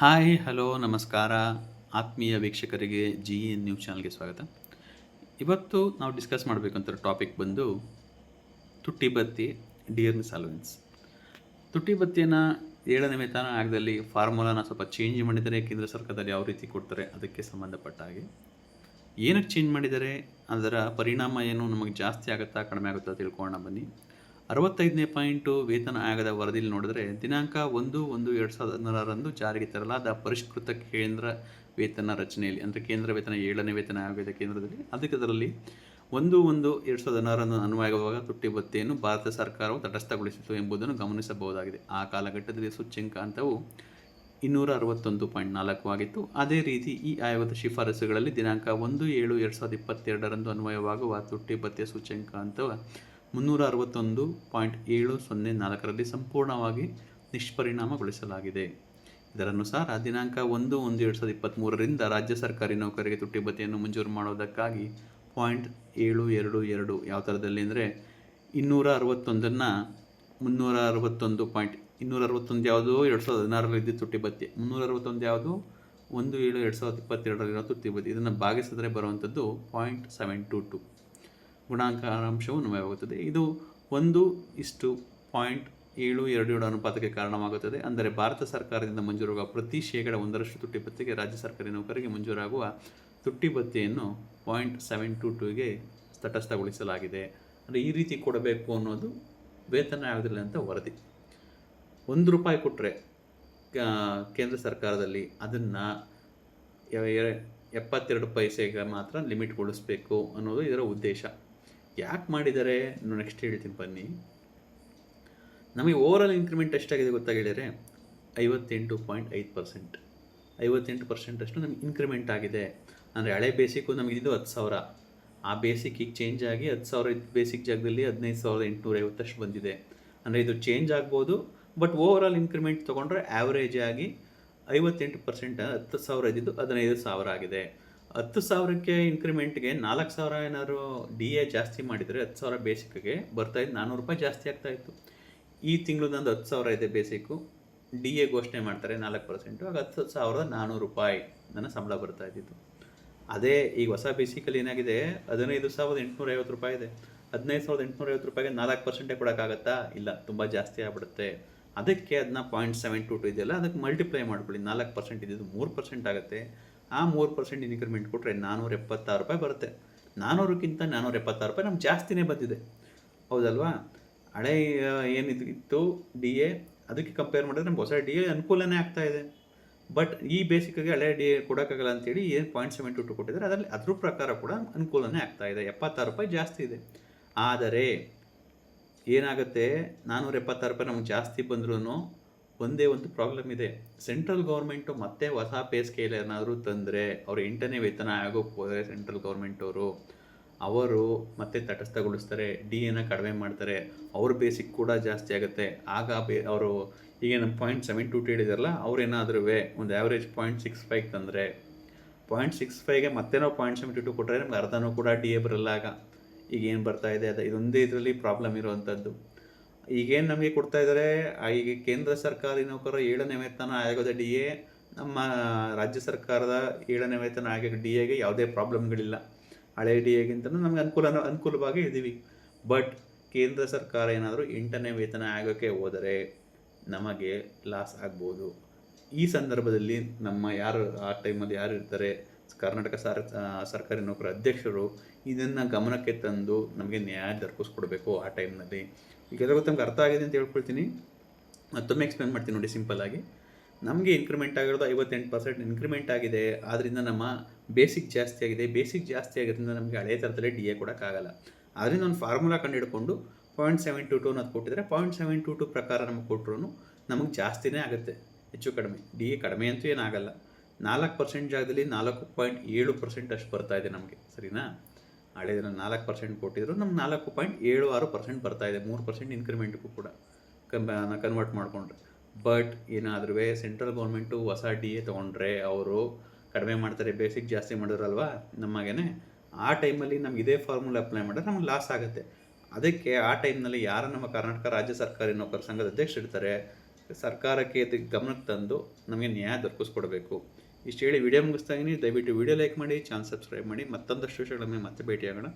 Hi, hello, ನಮಸ್ಕಾರ. ಆತ್ಮೀಯ ವೀಕ್ಷಕರಿಗೆ ಜಿ ಎನ್ ನ್ಯೂಸ್ ಚಾನಲ್ಗೆ ಸ್ವಾಗತ. ಇವತ್ತು ನಾವು ಡಿಸ್ಕಸ್ ಮಾಡಬೇಕಂತ ಟಾಪಿಕ್ ಬಂದು ತುಟ್ಟಿ ಬತ್ತಿ ಡಿಯರ್ನೆಸ್ ಸಾಲ್ವೆನ್ಸ್ ತುಟ್ಟಿ ಬತ್ತಿಯನ್ನು ಏಳನೇ ವೇತನ ಆಗದಲ್ಲಿ ಫಾರ್ಮುಲಾನ ಸ್ವಲ್ಪ ಚೇಂಜ್ ಮಾಡಿದರೆ ಕೇಂದ್ರ ಸರ್ಕಾರದಲ್ಲಿ ಯಾವ ರೀತಿ ಕೊಡ್ತಾರೆ ಅದಕ್ಕೆ ಸಂಬಂಧಪಟ್ಟ ಹಾಗೆ. ಏನಕ್ಕೆ ಚೇಂಜ್ ಮಾಡಿದರೆ ಅದರ ಪರಿಣಾಮ ಏನು ನಮಗೆ ಜಾಸ್ತಿ ಆಗುತ್ತಾ ಕಡಿಮೆ ಆಗುತ್ತಾ ತಿಳ್ಕೊಳ್ಳೋಣ ಬನ್ನಿ. ಅರವತ್ತೈದನೇ ಪಾಯಿಂಟು ವೇತನ ಆಯೋಗದ ವರದಿಯಲ್ಲಿ ನೋಡಿದ್ರೆ, ದಿನಾಂಕ ಒಂದು ಒಂದು ಎರಡು ಸಾವಿರದ ಹದಿನಾರರಂದು ಜಾರಿಗೆ ತರಲಾದ ಪರಿಷ್ಕೃತ ಕೇಂದ್ರ ವೇತನ ರಚನೆಯಲ್ಲಿ, ಅಂದರೆ ಕೇಂದ್ರ ವೇತನ ಏಳನೇ ವೇತನ ಆಯೋಗದ ಕೇಂದ್ರದಲ್ಲಿ. ಅದಕ್ಕೆ ಅದರಲ್ಲಿ ಒಂದು ಒಂದು ಎರಡು ಸಾವಿರದ ಹದಿನಾರರಂದು ಅನ್ವಯವಾಗುವಾಗ ತುಟ್ಟಿ ಭತ್ತೆಯನ್ನು ಭಾರತ ಸರ್ಕಾರವು ತಟಸ್ಥಗೊಳಿಸಿತು ಎಂಬುದನ್ನು ಗಮನಿಸಬಹುದಾಗಿದೆ. ಆ ಕಾಲಘಟ್ಟದಲ್ಲಿ ಸೂಚ್ಯಂಕಾಂತವು ಇನ್ನೂರ ಅರವತ್ತೊಂದು ಪಾಯಿಂಟ್ ನಾಲ್ಕು ಆಗಿತ್ತು. ಅದೇ ರೀತಿ ಈ ಆಯೋಗದ ಶಿಫಾರಸುಗಳಲ್ಲಿ ದಿನಾಂಕ ಒಂದು ಏಳು ಎರಡು ಸಾವಿರದ ಇಪ್ಪತ್ತೆರಡರಂದು ಅನ್ವಯವಾಗುವ ತುಟ್ಟಿ ಭತ್ಯೆ ಸೂಚ್ಯಂಕಾಂತವ ಮುನ್ನೂರ ಅರವತ್ತೊಂದು ಪಾಯಿಂಟ್ ಏಳು ಸೊನ್ನೆ ನಾಲ್ಕರಲ್ಲಿ ಸಂಪೂರ್ಣವಾಗಿ ನಿಷ್ಪರಿಣಾಮಗೊಳಿಸಲಾಗಿದೆ. ಇದರನುಸಾರ, ದಿನಾಂಕ ಒಂದು ಒಂದು ಎರಡು ಸಾವಿರದ ಇಪ್ಪತ್ತ್ಮೂರರಿಂದ ರಾಜ್ಯ ಸರ್ಕಾರಿ ನೌಕರಿಗೆ ತುಟ್ಟಿ ಭತ್ಯೆಯನ್ನು ಮಂಜೂರು ಮಾಡುವುದಕ್ಕಾಗಿ ಪಾಯಿಂಟ್ ಏಳು ಎರಡು ಎರಡು ಯಾವ ಥರದಲ್ಲಿ ಅಂದರೆ ಇನ್ನೂರ ಅರವತ್ತೊಂದನ್ನು ಮುನ್ನೂರ ಅರವತ್ತೊಂದು ಪಾಯಿಂಟ್ ಇನ್ನೂರ ಅರವತ್ತೊಂದು ಯಾವುದು ಎರಡು ಸಾವಿರದ ಹದಿನಾರರಲ್ಲಿ ತುಟ್ಟಿ ಭತ್ಯೆ ಮುನ್ನೂರ ಅರವತ್ತೊಂದು ಯಾವುದು ಒಂದು ಏಳು ಎರಡು ಸಾವಿರದ ಇಪ್ಪತ್ತೆರಡರಲ್ಲಿರೋ ತುಟ್ಟಿ ಭತ್ಯೆ ಇದನ್ನು ಭಾಗಿಸಿದರೆ ಬರುವಂಥದ್ದು ಪಾಯಿಂಟ್ ಸೆವೆನ್ ಟು ಟು. ಗುಣಾಂಕಾಂಶವು ಅನ್ವಯವಾಗುತ್ತದೆ ಇದು ಒಂದು ಇಷ್ಟು ಪಾಯಿಂಟ್ ಏಳು ಎರಡು ಏಳು ಅನುಪಾತಕ್ಕೆ ಕಾರಣವಾಗುತ್ತದೆ. ಅಂದರೆ ಭಾರತ ಸರ್ಕಾರದಿಂದ ಮಂಜೂರಾಗುವ ಪ್ರತಿ ಶೇಕಡ ಒಂದರಷ್ಟು ತುಟ್ಟಿ ಭತ್ಯೆಗೆ ರಾಜ್ಯ ಸರ್ಕಾರಿ ನೌಕರಿಗೆ ಮಂಜೂರಾಗುವ ತುಟ್ಟಿ ಭತ್ಯೆಯನ್ನು ಪಾಯಿಂಟ್ ಸೆವೆನ್ ಟು ಟೂಗೆ ತಟಸ್ಥಗೊಳಿಸಲಾಗಿದೆ. ಅಂದರೆ ಈ ರೀತಿ ಕೊಡಬೇಕು ಅನ್ನೋದು ವೇತನ ಆಗೋದಿಲ್ಲ ಅಂತ ವರದಿ. ಒಂದು ರೂಪಾಯಿ ಕೊಟ್ಟರೆ ಕೇಂದ್ರ ಸರ್ಕಾರದಲ್ಲಿ ಅದನ್ನು ಎಪ್ಪತ್ತೆರಡು ಪೈಸೆಗೆ ಮಾತ್ರ ಲಿಮಿಟ್ಗೊಳಿಸಬೇಕು ಅನ್ನೋದು ಇದರ ಉದ್ದೇಶ. ಯಾಕೆ ಮಾಡಿದ್ದಾರೆ ನೆಕ್ಸ್ಟ್ ಹೇಳ್ತೀನಿ ಬನ್ನಿ. ನಮಗೆ ಓವರಾಲ್ ಇನ್ಕ್ರಿಮೆಂಟ್ ಎಷ್ಟಾಗಿದೆ ಗೊತ್ತಾಗಿದ್ದಾರೆ ಐವತ್ತೆಂಟು ಪಾಯಿಂಟ್ ಐದು ಪರ್ಸೆಂಟ್. ಐವತ್ತೆಂಟು ಪರ್ಸೆಂಟ್ ಅಷ್ಟು ನಮಗೆ ಇನ್ಕ್ರಿಮೆಂಟ್ ಆಗಿದೆ. ಅಂದರೆ ಹಳೆ ಬೇಸಿಕ್ಕು ನಮಗೆ ಇದು ಹತ್ತು ಸಾವಿರ. ಆ ಬೇಸಿಕ್ ಈಗ ಚೇಂಜ್ ಆಗಿ ಹತ್ತು ಸಾವಿರ ಬೇಸಿಕ್ ಜಾಗದಲ್ಲಿ ಹದಿನೈದು ಸಾವಿರದ ಎಂಟುನೂರ ಐವತ್ತಷ್ಟು ಬಂದಿದೆ. ಅಂದರೆ ಇದು ಚೇಂಜ್ ಆಗ್ಬೋದು ಬಟ್ ಓವರ್ ಆಲ್ ಇನ್ಕ್ರಿಮೆಂಟ್ ತೊಗೊಂಡ್ರೆ ಆ್ಯಾವ್ರೇಜ್ ಆಗಿ ಐವತ್ತೆಂಟು ಪರ್ಸೆಂಟ್, ಹತ್ತು ಸಾವಿರ ಇದ್ದಿದ್ದು ಹದಿನೈದು ಸಾವಿರ ಆಗಿದೆ. ಹತ್ತು ಸಾವಿರಕ್ಕೆ ಇನ್ಕ್ರಿಮೆಂಟ್ಗೆ ನಾಲ್ಕು ಸಾವಿರ ಏನಾದ್ರು ಡಿ ಎ ಜಾಸ್ತಿ ಮಾಡಿದರೆ ಹತ್ತು ಸಾವಿರ ಬೇಸಿಕ್ಗೆ ಬರ್ತಾಯಿದ್ದು ನಾನ್ನೂರು ರೂಪಾಯಿ ಜಾಸ್ತಿ ಆಗ್ತಾಯಿತ್ತು ಈ ತಿಂಗಳು ನಂದು ಹತ್ತು ಸಾವಿರ ಇದೆ ಬೇಸಿಕ್ಕು. ಡಿ ಎ ಘೋಷಣೆ ಮಾಡ್ತಾರೆ ನಾಲ್ಕು ಪರ್ಸೆಂಟು. ಆಗ ಹತ್ತು ಸಾವಿರದ ನಾನ್ನೂರು ರೂಪಾಯಿ ನನ್ನ ಸಂಬಳ ಬರ್ತಾ ಇದ್ದಿತ್ತು. ಅದೇ ಈಗ ಹೊಸ ಬೇಸಿಕಲ್ಲಿ ಏನಾಗಿದೆ, ಹದಿನೈದು ಸಾವಿರದ ಎಂಟುನೂರ ಐವತ್ತು ರೂಪಾಯಿ ಇದೆ. ಹದಿನೈದು ಸಾವಿರದ ಎಂಟುನೂರ ಐವತ್ತು ರೂಪಾಯಿಗೆ ನಾಲ್ಕು ಪರ್ಸೆಂಟೇ ಕೊಡೋಕ್ಕಾಗತ್ತಾ? ಇಲ್ಲ, ತುಂಬ ಜಾಸ್ತಿ ಆಗ್ಬಿಡುತ್ತೆ. ಅದಕ್ಕೆ ಅದನ್ನ ಪಾಯಿಂಟ್ ಸೆವೆನ್ ಟು ಟು ಇದೆಯಲ್ಲ, ಅದಕ್ಕೆ ಮಲ್ಟಿಪ್ಲೈ ಮಾಡ್ಕೊಳ್ಳಿ. ನಾಲ್ಕು ಪರ್ಸೆಂಟ್ ಇದ್ದಿದ್ದು ಮೂರು ಪರ್ಸೆಂಟ್ ಆಗುತ್ತೆ. ಆ ಮೂರು ಪರ್ಸೆಂಟ್ ಇನ್ಕ್ರಿಮೆಂಟ್ ಕೊಟ್ಟರೆ ನಾನ್ನೂರ ಎಪ್ಪತ್ತಾರು ರೂಪಾಯಿ ಬರುತ್ತೆ. ನಾನ್ನೂರಕ್ಕಿಂತ ನಾನ್ನೂರ ಎಪ್ಪತ್ತಾರು ರೂಪಾಯಿ ನಮ್ಗೆ ಜಾಸ್ತಿನೇ ಬಂದಿದೆ. ಹೌದಲ್ವಾ? ಹಳೆ ಏನಿದಿತ್ತು ಡಿ ಎ ಅದಕ್ಕೆ ಕಂಪೇರ್ ಮಾಡಿದ್ರೆ ನಮ್ಗೆ ಹೊಸ ಡಿ ಎ ಅನುಕೂಲನೇ ಆಗ್ತಾ ಇದೆ. ಬಟ್ ಈ ಬೇಸಿಕ್ಕಾಗಿ ಹಳೆ ಡಿ ಎ ಕೊಡೋಕ್ಕಾಗಲ್ಲ ಅಂತೇಳಿ ಏನು ಪಾಯಿಂಟ್ ಸೆವೆನ್ ಟು ಟು ಕೊಟ್ಟಿದ್ದಾರೆ, ಅದರಲ್ಲಿ ಅದ್ರ ಪ್ರಕಾರ ಕೂಡ ಅನುಕೂಲನೇ ಆಗ್ತಾ ಇದೆ. ಎಪ್ಪತ್ತಾರು ರೂಪಾಯಿ ಜಾಸ್ತಿ ಇದೆ. ಆದರೆ ಏನಾಗುತ್ತೆ? ನಾನ್ನೂರ ಎಪ್ಪತ್ತಾರು ರೂಪಾಯಿ ನಮ್ಗೆ ಜಾಸ್ತಿ ಬಂದ್ರೂ ಒಂದೇ ಒಂದು ಪ್ರಾಬ್ಲಮ್ ಇದೆ. ಸೆಂಟ್ರಲ್ ಗೌರ್ಮೆಂಟು ಮತ್ತೆ ಹೊಸ ಪೇ ಸ್ಕೇಲ್ ಏನಾದರೂ ತಂದರೆ ಅವ್ರು ಎಂಟನೇ ವೇತನ ಆಗೋಕ್ಕೆ ಹೋದರೆ ಸೆಂಟ್ರಲ್ ಗೌರ್ಮೆಂಟವರು ಅವರು ಮತ್ತೆ ತಟಸ್ಥಗೊಳಿಸ್ತಾರೆ ಡಿ ಎನ ಕಡಿಮೆ ಮಾಡ್ತಾರೆ. ಅವ್ರ ಬೇಸಿಕ್ ಕೂಡ ಜಾಸ್ತಿ ಆಗುತ್ತೆ. ಆಗ ಬೇ, ಅವರು ಈಗ ನಮ್ಮ ಪಾಯಿಂಟ್ ಸೆವೆನ್ ಟು ಹೇಳಿದಾರಲ್ಲ ಅವ್ರೇನಾದ್ರೂ ಒಂದು ಆ್ಯಾವ್ರೇಜ್ ಪಾಯಿಂಟ್ ಸಿಕ್ಸ್ ಫೈವ್ ತಂದರೆ ಪಾಯಿಂಟ್ ಸಿಕ್ಸ್ ಫೈವ್ಗೆ ಮತ್ತೆ ನಾವು ಪಾಯಿಂಟ್ ಸೆವೆನ್ ಟು ಕೊಟ್ಟರೆ ನಮ್ಗೆ ಅರ್ಧನೂ ಕೂಡ ಡಿ ಎ ಬರಲ್ಲ ಆಗ. ಈಗ ಏನು ಬರ್ತಾ ಇದೆ, ಅದು ಇದೊಂದೇ ಇದರಲ್ಲಿ ಪ್ರಾಬ್ಲಮ್ ಇರುವಂಥದ್ದು ಈಗೇನು ನಮಗೆ ಕೊಡ್ತಾ ಇದ್ದಾರೆ ಈಗ ಕೇಂದ್ರ ಸರ್ಕಾರಿ ನೌಕರರ ಏಳನೇ ವೇತನ ಆಯೋಗದ ಡಿ ಎ, ನಮ್ಮ ರಾಜ್ಯ ಸರ್ಕಾರದ ಏಳನೇ ವೇತನ ಆಯೋಗ ಡಿ ಎಗೆ ಯಾವುದೇ ಪ್ರಾಬ್ಲಮ್ಗಳಿಲ್ಲ. ಹಳೆ ಡಿ ಎಗಿಂತಲೂ ನಮಗೆ ಅನುಕೂಲ, ಅನುಕೂಲವಾಗಿ ಇದ್ದೀವಿ. ಬಟ್ ಕೇಂದ್ರ ಸರ್ಕಾರ ಏನಾದರೂ ಎಂಟನೇ ವೇತನ ಆಯೋಗಕ್ಕೆ ಹೋದರೆ ನಮಗೆ ಲಾಸ್ ಆಗ್ಬೋದು. ಈ ಸಂದರ್ಭದಲ್ಲಿ ನಮ್ಮ ಯಾರು, ಆ ಟೈಮಲ್ಲಿ ಯಾರು ಇರ್ತಾರೆ ಕರ್ನಾಟಕ ಸರ್ ಸರ್ಕಾರಿ ನೌಕರ ಅಧ್ಯಕ್ಷರು ಇದನ್ನು ಗಮನಕ್ಕೆ ತಂದು ನಮಗೆ ನ್ಯಾಯ ದೊರಕಿಸ್ಕೊಡ್ಬೇಕು ಆ ಟೈಮ್ನಲ್ಲಿ. ಈಗ ಗೊತ್ತು ನಮ್ಗೆ ಅರ್ಥ ಆಗಿದೆ ಅಂತ ಹೇಳ್ಕೊಳ್ತೀನಿ. ಮತ್ತೊಮ್ಮೆ ಎಕ್ಸ್ಪ್ಲೇನ್ ಮಾಡ್ತೀನಿ ನೋಡಿ ಸಿಂಪಲ್ ಆಗಿ. ನಮಗೆ ಇನ್ಕ್ರಿಮೆಂಟ್ ಆಗಿರೋದು ಐವತ್ತೆಂಟು ಪರ್ಸೆಂಟ್ ಇನ್ಕ್ರಿಮೆಂಟ್ ಆಗಿದೆ. ಆದ್ದರಿಂದ ನಮ್ಮ ಬೇಸಿಕ್ ಜಾಸ್ತಿ ಆಗಿದೆ. ಬೇಸಿಕ್ ಜಾಸ್ತಿ ಆಗಿರೋದ್ರಿಂದ ನಮಗೆ ಹಳೆ ಥರದಲ್ಲೇ ಡಿ ಎ ಕೊಡೋಕ್ಕಾಗಲ್ಲ ಆದ್ದರಿಂದ ಒಂದು ಫಾರ್ಮುಲಾ ಕಂಡುಹಿಡ್ಕೊಂಡು ಪಾಯಿಂಟ್ ಸೆವೆನ್ ಟು ಟು ಅನ್ನೋದು ಕೊಟ್ಟಿದ್ರೆ ಪಾಯಿಂಟ್ ಸೆವೆನ್ ಟು ಟು ಪ್ರಕಾರ ನಮಗೆ ಕೊಟ್ಟರು ನಮಗೆ ಜಾಸ್ತಿನೇ ಆಗುತ್ತೆ. ಹೆಚ್ಚು ಕಡಿಮೆ. ಡಿ ಎ ಕಡಿಮೆ ಅಂತೂ ಏನಾಗಲ್ಲ ನಾಲ್ಕು ಪರ್ಸೆಂಟ್ ಜಾಗದಲ್ಲಿ ನಾಲ್ಕು ಪಾಯಿಂಟ್ ಏಳು ಪರ್ಸೆಂಟ್ ಅಷ್ಟು ಬರ್ತಾ ಇದೆ ನಮಗೆ, ಸರಿನಾ? ಹಳೆ ದಿನ ನಾಲ್ಕು ಪರ್ಸೆಂಟ್ ಕೊಟ್ಟಿದ್ರು, ನಮ್ಗೆ ನಾಲ್ಕು ಪಾಯಿಂಟ್ ಏಳು ಆರು ಪರ್ಸೆಂಟ್ ಬರ್ತಾ ಇದೆ, ಮೂರು ಪರ್ಸೆಂಟ್ ಇನ್ಕ್ರಿಮೆಂಟ್ಗೂ ಕೂಡ ಕನ್ವರ್ಟ್ ಮಾಡಿಕೊಂಡ್ರೆ. ಬಟ್ ಏನಾದ್ರೂ ಸೆಂಟ್ರಲ್ ಗೌರ್ಮೆಂಟು ಹೊಸ ಡಿ ಎ ತೊಗೊಂಡ್ರೆ ಅವರು ಕಡಿಮೆ ಮಾಡ್ತಾರೆ ಬೇಸಿಕ್ ಜಾಸ್ತಿ ಮಾಡಿದ್ರಲ್ವಾ ನಮಗೇನೆ ಆ ಟೈಮಲ್ಲಿ ನಮ್ಗೆ ಇದೇ ಫಾರ್ಮುಲಾ ಅಪ್ಲೈ ಮಾಡಿದ್ರೆ ನಮ್ಗೆ ಲಾಸ್ ಆಗುತ್ತೆ. ಅದಕ್ಕೆ ಆ ಟೈಮ್ನಲ್ಲಿ ಯಾರು ನಮ್ಮ ಕರ್ನಾಟಕ ರಾಜ್ಯ ಸರ್ಕಾರಿ ನೌಕರ ಸಂಘದ ಅಧ್ಯಕ್ಷರು ಇರ್ತಾರೆ ಸರ್ಕಾರಕ್ಕೆ ಗಮನಕ್ಕೆ ತಂದು ನಮಗೆ ನ್ಯಾಯ ದೊರಕಿಸ್ಕೊಡ್ಬೇಕು. ಇಷ್ಟು ಹೇಳಿ ವಿಡಿಯೋ ಮುಗಿಸ್ತಾ ಇದ್ದೀನಿ ದಯವಿಟ್ಟು ವಿಡಿಯೋ ಲೈಕ್ ಮಾಡಿ ಚಾನಲ್ ಸಬ್ಸ್ಕ್ರೈಬ್ ಮಾಡಿ. ಮತ್ತೊಂದಷ್ಟು ವಿಷಯಗಳ ಮೇಲೆ ಮತ್ತೆ ಭೇಟಿಯಾಗೋಣ.